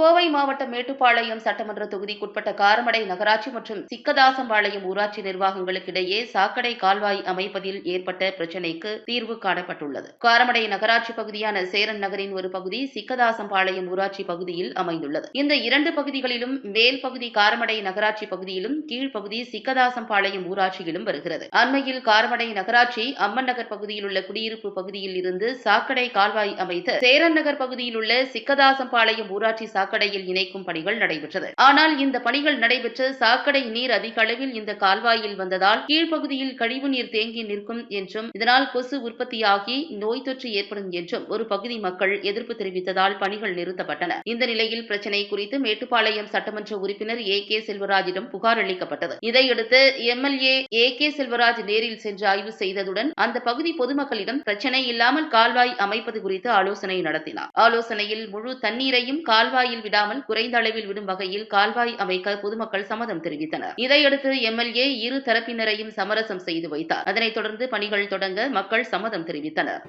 கோவை மாவட்டம் மேட்டுப்பாளையம் சட்டமன்ற தொகுதிக்குட்பட்ட காரமடை நகராட்சி மற்றும் சிக்கதாசம்பாளையம் ஊராட்சி நிர்வாகங்களுக்கிடையே சாக்கடை கால்வாய் அமைப்பதில் ஏற்பட்ட பிரச்சினைக்கு தீர்வு காணப்பட்டுள்ளது. காரமடை நகராட்சி பகுதியான சேரன் நகரின் ஒரு பகுதி சிக்கதாசம்பாளையம் ஊராட்சி பகுதியில் அமைந்துள்ளது. இந்த இரண்டு பகுதிகளிலும் மேல் பகுதி காரமடை நகராட்சி பகுதியிலும் கீழ்ப்பகுதி சிக்கதாசம்பாளையம் ஊராட்சியிலும் வருகிறது. அண்மையில் காரமடை நகராட்சி அம்மன் நகர் பகுதியில் உள்ள குடியிருப்பு பகுதியில் இருந்து சாக்கடை கால்வாய் அமைத்து சேரன் நகர் பகுதியில் உள்ள சிக்கதாசம்பாளையம் ஊராட்சி சாக்கடையில் இணைக்கும் பணிகள் நடைபெற்றது. ஆனால் இந்த பணிகள் நடைபெற்று சாக்கடை நீர் அதிக அளவில் இந்த கால்வாயில் வந்ததால் கீழ்ப்பகுதியில் கழிவு நீர் தேங்கி நிற்கும் என்றும் இதனால் கொசு உற்பத்தியாகி நோய் தொற்று ஏற்படும் என்றும் ஒரு பகுதி மக்கள் எதிர்ப்பு தெரிவித்ததால் பணிகள் நிறுத்தப்பட்டன. இந்த நிலையில் பிரச்சினை குறித்து மேட்டுப்பாளையம் சட்டமன்ற உறுப்பினர் ஏ. கே. செல்வராஜிடம் புகார் அளிக்கப்பட்டது. இதையடுத்து எம்எல்ஏ ஏ. கே. செல்வராஜ் நேரில் சென்று ஆய்வு செய்ததுடன் அந்த பகுதி பொதுமக்களிடம் பிரச்சினை இல்லாமல் கால்வாய் அமைப்பது குறித்து ஆலோசனை நடத்தினார். ஆலோசனையில் முழு தண்ணீரையும் கால்வாயில் கால்வாயில் விடாமல் குறைந்த அளவில் விடும் வகையில் கால்வாய் அமைக்க பொதுமக்கள் சம்மதம் தெரிவித்தனர். இதையடுத்து எம்எல்ஏ இரு தரப்பினரையும் சமரசம் செய்து வைத்தார். அதனைத் தொடர்ந்து பணிகள் தொடங்க மக்கள் சம்மதம் தெரிவித்தனர்.